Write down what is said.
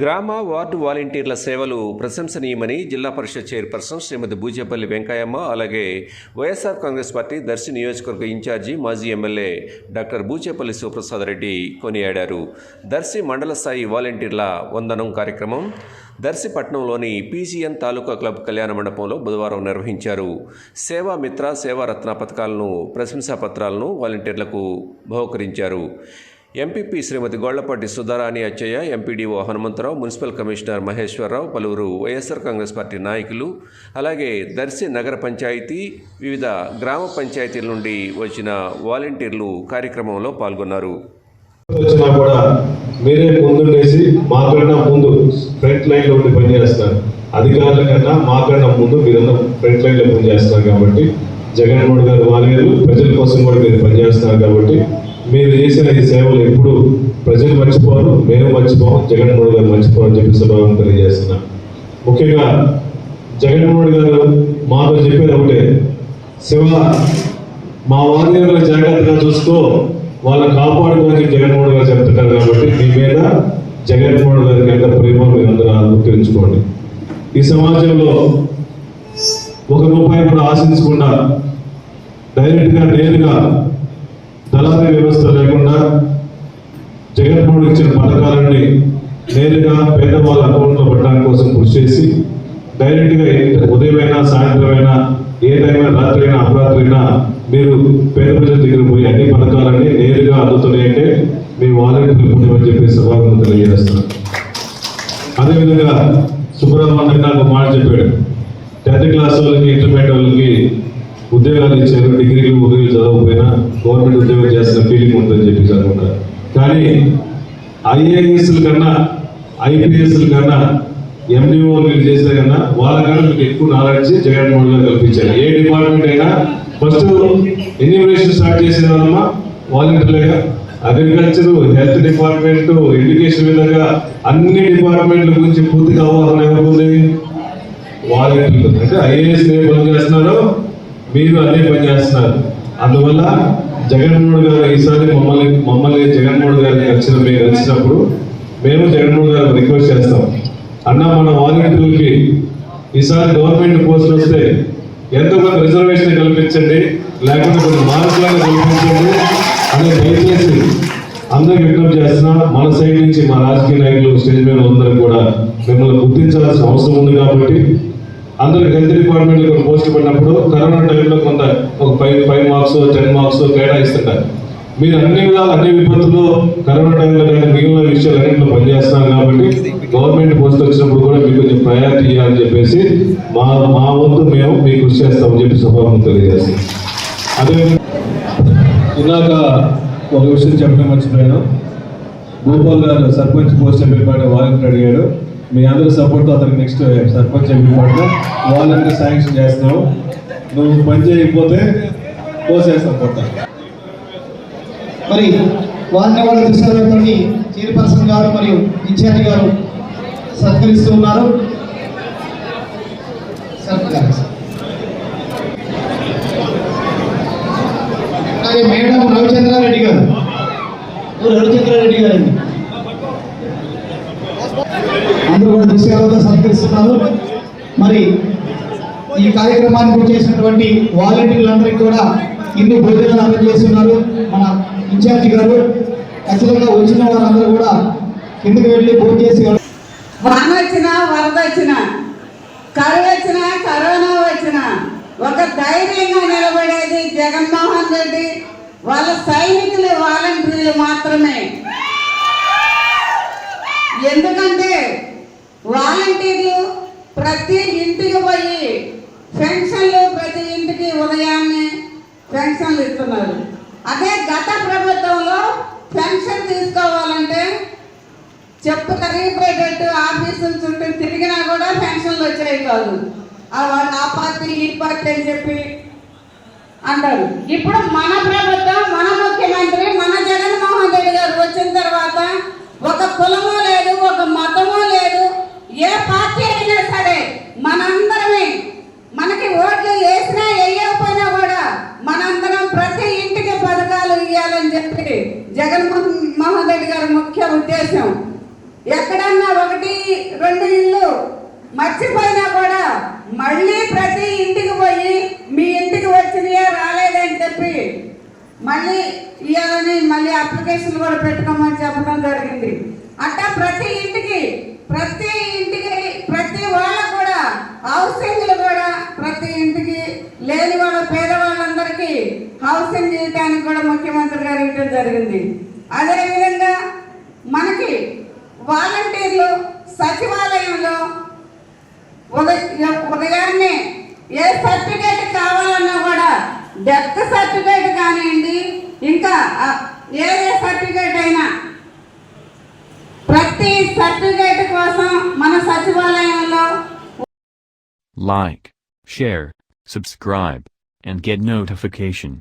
గ్రామ వార్డు వాలంటీర్ల సేవలు ప్రశంసనీయమని జిల్లా పరిషత్ చైర్పర్సన్ శ్రీమతి బూజేపల్లి వెంకయ్యమ్మ అలాగే వైఎస్ఆర్ కాంగ్రెస్ పార్టీ దర్శి నియోజకవర్గ ఇన్ఛార్జి మాజీ ఎమ్మెల్యే డాక్టర్ బూచేపల్లి శివప్రసాద్ రెడ్డి కొనియాడారు. దర్శి మండల స్థాయి వాలంటీర్ల వందనం కార్యక్రమం దర్శి పట్టణంలోని పీజీఎన్ తాలూకా క్లబ్ కళ్యాణ మండపంలో బుధవారం నిర్వహించారు. సేవా మిత్ర సేవారత్న పథకాలను ప్రశంసా పత్రాలను వాలంటీర్లకు బహుకరించారు. MPP Srimathi Gollapati Sudharani Achaiah MPDO Hanumantharao municipal commissioner Maheswararao పలువురు వైఎస్ఆర్ కాంగ్రెస్ పార్టీ నాయకులు అలాగే దర్శి నగర పంచాయతీ వివిధ గ్రామ పంచాయతీల నుండి వచ్చిన వాలంటీర్లు కార్యక్రమంలో పాల్గొన్నారు. వచ్చినా కూడా మీరే ముందుండేసి మాకన్నా ముందు ఫ్రంట్ లైన్లో ఉండి పనిచేస్తారు అధికారుల కన్నా మాకన్నా ముందు మీరందరూ ఫ్రంట్ లైన్లో పనిచేస్తారు కాబట్టి జగన్మోహన్ గారు వారియర్లు ప్రజల కోసం కూడా మీరు పనిచేస్తున్నారు కాబట్టి మీరు చేసిన ఈ సేవలు ఎప్పుడు ప్రజలు మర్చిపోరు మేము మర్చిపోము జగన్మోహన్ గారు మర్చిపోరు అని చెప్పి సభావం తెలియజేస్తున్నా. ముఖ్యంగా జగన్మోహన్ గారు మాతో చెప్పేది ఒకటే శివ మా వారియర్లు జాగ్రత్తగా చూసుకో వాళ్ళని కాపాడుకోవాలని జగన్మోహన్ గారు చెప్తున్నారు కాబట్టి మీ మీద జగన్మోహన్ గారికి ఎంత ప్రేమ మీరు అందరూ ఈ సమాజంలో ఒక రూపాయి కూడా ఆశించకుండా డైరెక్ట్గా నేరుగా దళారీ వ్యవస్థ లేకుండా జగన్మోహన్ ఇచ్చిన పథకాలన్నీ నేరుగా పేదవాళ్ళ అకౌంట్లో పెట్టడానికి కోసం కృషి చేసి డైరెక్ట్గా ఉదయమైనా సాయంత్రమైనా ఏ టైమైనా రాత్రి అయినా అపరాత్రి అయినా మీరు పేద ప్రజల దగ్గర పోయి అన్ని పథకాలన్నీ నేరుగా అందుతున్నాయంటే మీ వాలంటీర్లు పుణ్యమని చెప్పి సభాగం తెలియజేస్తున్నాను. అదేవిధంగా సుబ్రహ్మణ్యం నాకు ఒక మాట చెప్పాడు. టెన్త్ క్లాస్ వాళ్ళకి ఇంటర్మీడియట్ వాళ్ళకి ఉద్యోగాలు ఇచ్చారు డిగ్రీలు ఉద్యోగాలు చదవకపోయినా గవర్నమెంట్ ఉద్యోగం చేస్తున్న ఫీలింగ్ ఉంటుందని చెప్పేసి అనుకుంటారు. కానీ ఐఏఎస్ల కన్నా ఐపీఎస్ల కన్నా ఎండిఓ మీరు చేసిన కన్నా వాళ్ళకన్నా మీకు ఎక్కువ నాలెడ్జ్ జగన్మోహన్ గారు కల్పించారు. ఏ డిపార్ట్మెంట్ అయినా ఫస్ట్ ఎన్యూమరేషన్ స్టార్ట్ చేసిన వాళ్ళమ్మా వాలంటీర్లుగా అగ్రికల్చర్ హెల్త్ డిపార్ట్మెంట్ ఎడ్యుకేషన్ విధంగా అన్ని డిపార్ట్మెంట్ల గురించి పూర్తిగా అవగాహన ఎవరుంది? వాలంటీర్లు అంటే ఐఏఎస్ ఏ పని చేస్తున్నారో మీరు అదే పని చేస్తున్నారు. అందువల్ల జగన్మోహన్ గారు ఈసారి మమ్మల్ని మమ్మల్ని జగన్మోహన్ గారిని వచ్చిన మీరు వచ్చినప్పుడు మేము జగన్మోహన్ గారు రిక్వెస్ట్ చేస్తాం. అన్న మన వాలంటీర్లకి ఈసారి గవర్నమెంట్ పోస్టులు వస్తే ఎంతో కొంత రిజర్వేషన్ కల్పించండి లేకపోతే కొన్ని మార్కులను కల్పించండి అని దయచేసి అందరికి విజ్ఞప్తి చేస్తున్నా. మన సైడ్ నుంచి మా రాజకీయ నాయకులు స్టేజ్ మీద అందరూ కూడా మిమ్మల్ని గుర్తించాల్సిన అవసరం ఉంది కాబట్టి అందరూ హెల్త్ డిపార్ట్మెంట్లో పోస్ట్ పడినప్పుడు కరోనా టైంలో కొంత ఒక five five marks ten marks కేటాయిస్తుంటారు. మీరు అన్ని విధాలు అన్ని విపత్తుల్లో కరోనా టైంలో కానీ మిగిలిన విషయాలు అన్నింటిలో పనిచేస్తున్నారు కాబట్టి గవర్నమెంట్ పోస్ట్ వచ్చినప్పుడు కూడా మీకు కొంచెం ప్రయారిటీ ఇవ్వాలని చెప్పేసి మా మా వంతు మేము మీకు కృషి చేస్తామని చెప్పి స్వభావం తెలియజేస్తాం అదే ఇందాక ఒక విషయం చెప్పడం మర్చిపోయాను. గోపాల్ గారు సర్పంచ్ పోస్ట్ ఎంపీపాటి వాలంటీర్ అడిగాడు మీ అందరి సపోర్ట్ అతనికి నెక్స్ట్ సర్పంచ్ ఎంపీపాటిలో వాళ్ళందరూ శాంక్షన్ చేస్తున్నావు నువ్వు పని చేయకపోతే పోసేస్తాం కొత్త. మరి వారిని వాళ్ళు తీసుకున్నటువంటి చైర్పర్సన్ గారు మరియు ఇన్ఛార్జ్ గారు సత్కరిస్తూ ఉన్నారు. అలాగే మేడం విషయాలతో కూడా దృశ్యాలతో మరి ఈ కార్యక్రమానికి వచ్చేసినటువంటి వాలంటీర్లందరికీ కూడా ఇన్ని భోజనాలు అందజేస్తున్నారు. మన ఇన్ఛార్జి గారు ఖచ్చితంగా వచ్చిన వారందరూ కూడా కిందకి వెళ్ళి భోజనం చేసి వాన వచ్చినా వరద వచ్చినా కరువు వచ్చినా కరోనా వచ్చినా ఒక ధైర్యంగా నిలబడేది జగన్మోహన్ రెడ్డి. వాళ్ళ సైనికులు వాలంటీర్లు మాత్రమే ఎందుకంటే వాలంటీర్లు ప్రతి ఇంటికి పోయి పెన్షన్లు ప్రతి ఇంటికి ఉదయాన్నే పెన్షన్లు ఇస్తున్నారు అదే గత ప్రభుత్వంలో పెన్షన్ తీసుకోవాలంటే చెప్పు కరిగిపోయేటట్టు ఆఫీసుల చుట్టూ తిరిగినా కూడా పెన్షన్లు వచ్చాయి కాదు. వాళ్ళు ఆ పార్టీ ఈ పార్టీ అని చెప్పి అంటారు. ఇప్పుడు మన ప్రభుత్వం మన ముఖ్యమంత్రి మన జగన్మోహన్ రెడ్డి గారు వచ్చిన తర్వాత ఒక కులము లేదు ఒక మతము లేదు ఏ పార్టీ అయినా సరే మనందరమే మనకి ఓట్లు వేసినా వేయకపోయినా కూడా మనందరం ప్రతి ఇంటికి పథకాలు ఇవ్వాలని చెప్పి జగన్మోహన్ మోహన్ రెడ్డి గారి ముఖ్య ఉద్దేశం ఎక్కడన్నా ఒకటి రెండు ఇల్లు మర్చిపోయినా కూడా మళ్ళీ ప్రతి ఇంటికి పోయి మీ ఇంటికి వచ్చినాయే రాలేదని చెప్పి మళ్ళీ ఇవ్వాలని మళ్ళీ అప్లికేషన్ కూడా పెట్టుకోమని చెప్పడం జరిగింది. అట్టా ప్రతి ఇంటికి ప్రతి ఇంటికి ప్రతి వాళ్ళకు కూడా హౌసింగ్లు కూడా ప్రతి ఇంటికి లేని వాళ్ళ హౌసింగ్ జీవితానికి కూడా ముఖ్యమంత్రి గారు ఇవ్వడం జరిగింది అదేవిధంగా మనకి వాలంటీర్లు సచివాలయంలో ఉదయ ఉదయాన్నే ఏ సర్టిఫికేట్ కావాలన్నా కూడా డెత్ సర్టిఫికేట్ కానివ్వండి ఇంకా ఏ ఏ సర్టిఫికేట్ అయినా ప్రతి సర్టిఫికేట్ కోసం మన సచివాలయంలో like share subscribe and get notification.